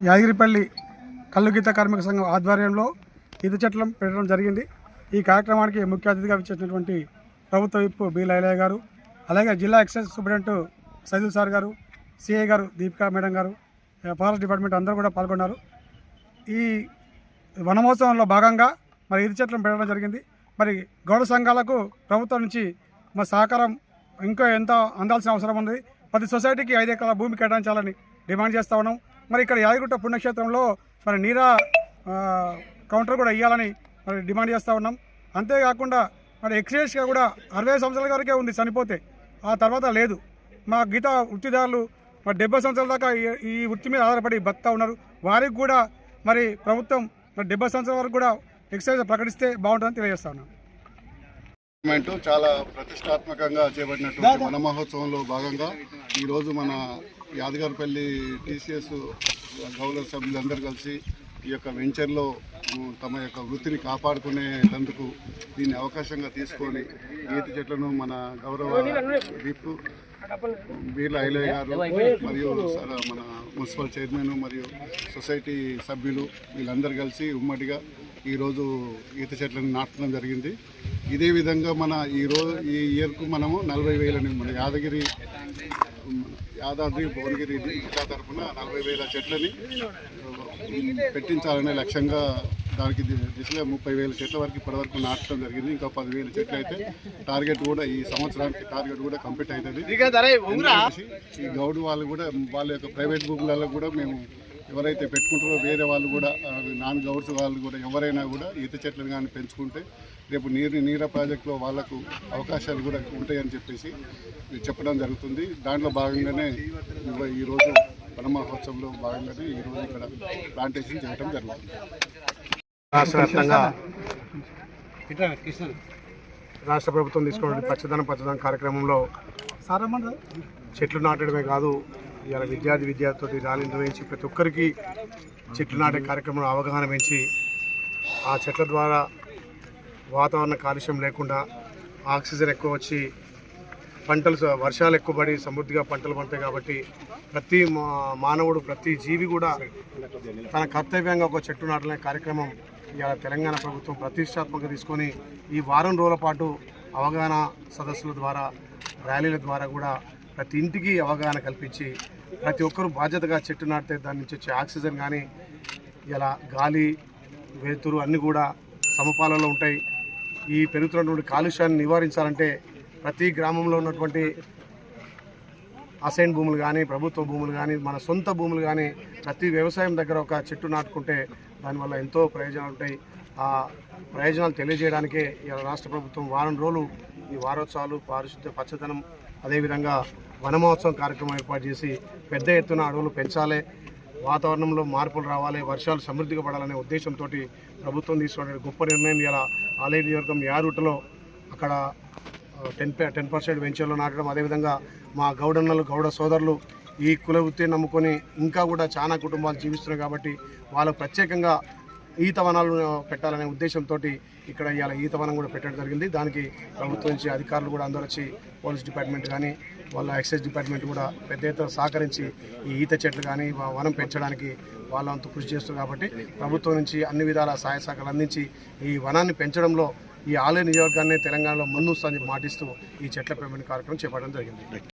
యాగిరిపల్లి కల్లుగీత కార్మిక సంఘం ఆధ్వర్యంలో ఈత చెట్లం పెట్టడం జరిగింది. ఈ కార్యక్రమానికి ముఖ్య అతిథిగా ఇచ్చేసినటువంటి ప్రభుత్వ విప్పు బి లైలయ్య గారు అలాగే జిల్లా ఎక్సైజ్ సూపరింటెండెంట్ సైదుల్ సార్ గారు సిఐ గారు దీపికా మేడం గారు ఫారెస్ట్ డిపార్ట్మెంట్ అందరూ కూడా పాల్గొన్నారు. ఈ వనమహోత్సవంలో భాగంగా మరి ఈత చెట్లను పెట్టడం జరిగింది. మరి గౌడ సంఘాలకు ప్రభుత్వం నుంచి మరి సహకారం ఇంకా ఎంత అందాల్సిన అవసరం ఉంది. ప్రతి సొసైటీకి ఐదు ఎకరాల భూమి కేటాయించాలని డిమాండ్ చేస్తా ఉన్నాం. మరి ఇక్కడ యాదగిరిగుట్ట పుణ్యక్షేత్రంలో మరి నీరా కౌంటర్ కూడా ఇవ్వాలని మరి డిమాండ్ చేస్తూ ఉన్నాం. అంతేకాకుండా మరి ఎక్స్చేంజ్గా కూడా అరవై సంవత్సరాల వరకే ఉంది చనిపోతే. ఆ తర్వాత లేదు. మా గీత వృత్తిదారులు మరి డెబ్బై సంవత్సరాల దాకా ఈ- ఈ వృత్తి మీద ఆధారపడి బతుకుతా ఉన్నారు. వారికి కూడా మరి ప్రభుత్వం మరి డెబ్బై సంవత్సరాల వరకు కూడా ఎక్సైజ్ ప్రకటిస్తే బాగుంటుందని తెలియజేస్తా ఉన్నాను గవర్నమెంట్ చాలా ప్రతిష్టాత్మకంగా చేపట్టినటువంటి వన మహోత్సవంలో భాగంగా ఈరోజు మన యాదగారిపల్లి టీసీఎస్ గౌరవ సభ్యులందరూ కలిసి ఈ యొక్క వెంచర్లో తమ యొక్క వృత్తిని కాపాడుకునేందుకు దీన్ని అవకాశంగా తీసుకొని ఈత చెట్లను మన గౌరవ విప్ బీర్ల ఐలయ్య గారు మరియు సర మన మున్సిపల్ చైర్మన్ మరియు సొసైటీ సభ్యులు వీళ్ళందరూ కలిసి ఉమ్మడిగా ఈరోజు ఈత చెట్లను నాటడం జరిగింది. ఇదే విధంగా మన ఈ రోజు ఈ ఇయర్కు మనము నలభై వేలని మన యాదగిరి యాదాద్రి భువనగిరి జిల్లా తరఫున నలభై వేల చెట్లని పెట్టించాలనే లక్ష్యంగా దానికి దిశగా ముప్పై వేల చెట్ల వరకు ఇప్పటివరకు నాటడం జరిగింది. ఇంకా పదివేల చెట్లు అయితే టార్గెట్ కూడా ఈ సంవత్సరానికి టార్గెట్ కూడా కంప్లీట్ అవుతుంది. ఈ గౌడ్ వాళ్ళు కూడా వాళ్ళ యొక్క ప్రైవేట్ భూములలో కూడా మేము ఎవరైతే పెట్టుకుంటారో వేరే వాళ్ళు కూడా నాన్ గౌడ్స్ వాళ్ళు కూడా ఎవరైనా కూడా ఈత చెట్లను కానీ పెంచుకుంటే రేపు నీరు నీర ప్రాజెక్టులో వాళ్ళకు అవకాశాలు కూడా ఉంటాయని చెప్పేసి చెప్పడం జరుగుతుంది. దాంట్లో భాగంగానే ఈరోజు వన మహోత్సవంలో భాగంగానే ఈరోజు ఇక్కడ ప్లాంటేషన్ చేయడం జరుగుతుంది. రాష్ట్ర వ్యాప్తంగా రాష్ట్ర ప్రభుత్వం తీసుకున్న పచ్చదనం పచ్చదనం కార్యక్రమంలో చెట్లు నాటడమే కాదు ఇవాళ విద్యార్థి విద్యార్థితో ర్యాలీ నిర్వహించి ప్రతి ఒక్కరికి చెట్లు నాటే కార్యక్రమంలో అవగాహన పెంచి ఆ చెట్ల ద్వారా వాతావరణ కాలుష్యం లేకుండా ఆక్సిజన్ ఎక్కువ వచ్చి పంటలు వర్షాలు ఎక్కువ పడి సమృద్ధిగా పంటలు పండుతాయి కాబట్టి ప్రతి మా- మానవుడు ప్రతి జీవి కూడా తన కర్తవ్యంగా ఒక చెట్టు నాటలనే కార్యక్రమం ఇవాళ తెలంగాణ ప్రభుత్వం ప్రతిష్టాత్మకంగా తీసుకొని ఈ వారం రోజుల పాటు అవగాహన సదస్సుల ద్వారా ర్యాలీల ద్వారా కూడా ప్రతి ఇంటికి అవగాహన కల్పించి ప్రతి ఒక్కరూ బాధ్యతగా చెట్టు నాటితే దాని నుంచి వచ్చే ఆక్సిజన్ కానీ ఇలా గాలి వెలుతురు అన్నీ కూడా సమపాలలో ఉంటాయి. ఈ పెరుగుతున్నటువంటి కాలుష్యాన్ని నివారించాలంటే ప్రతి గ్రామంలో ఉన్నటువంటి అసైన్ భూములు కానీ ప్రభుత్వ భూములు కానీ మన సొంత భూములు కానీ ప్రతి వ్యవసాయం దగ్గర ఒక చెట్టు నాటుకుంటే దానివల్ల ఎంతో ప్రయోజనాలు ఉంటాయి. ఆ ప్రయోజనాలు తెలియజేయడానికే ఇలా రాష్ట్ర ప్రభుత్వం వారం రోజులు ఈ వారోత్సవాలు పారిశుద్ధ్య పచ్చదనం అదేవిధంగా వనమహోత్సవం కార్యక్రమం ఏర్పాటు చేసి పెద్ద ఎత్తున అడవులు పెంచాలి వాతావరణంలో మార్పులు రావాలి వర్షాలు సమృద్ధిగా పడాలనే ఉద్దేశంతో ప్రభుత్వం తీసుకున్న గొప్ప నిర్ణయం ఇలా ఆలయ నియోజకం యారుటలో అక్కడ టెన్ టెన్ పర్సెంట్ వెంచర్లో నాటడం. అదేవిధంగా మా గౌడన్నలు గౌడ సోదరులు ఈ కుల వృత్తిని నమ్ముకొని ఇంకా కూడా చాలా కుటుంబాలు జీవిస్తున్నాయి కాబట్టి వాళ్ళు ప్రత్యేకంగా ఈత వనాలు పెట్టాలనే ఉద్దేశంతో ఇక్కడ ఇవాళ ఈత వనం కూడా పెట్టడం జరిగింది. దానికి ప్రభుత్వం నుంచి అధికారులు కూడా అందరూ వచ్చి పోలీస్ డిపార్ట్మెంట్ కానీ వాళ్ళ ఎక్సైజ్ డిపార్ట్మెంట్ కూడా పెద్ద ఎత్తున సహకరించి ఈ ఈత చెట్లు కానీ వనం పెంచడానికి వాళ్ళంతా కృషి చేస్తారు కాబట్టి ప్రభుత్వం నుంచి అన్ని విధాల సహాయ సహకారాలు అందించి ఈ వనాన్ని పెంచడంలో ఈ ఆలయ నియోజకవర్గాన్ని తెలంగాణలో ముందుస్తుందని మాటిస్తూ ఈ చెట్ల పెంపకం కార్యక్రమం చేపట్టడం జరిగింది.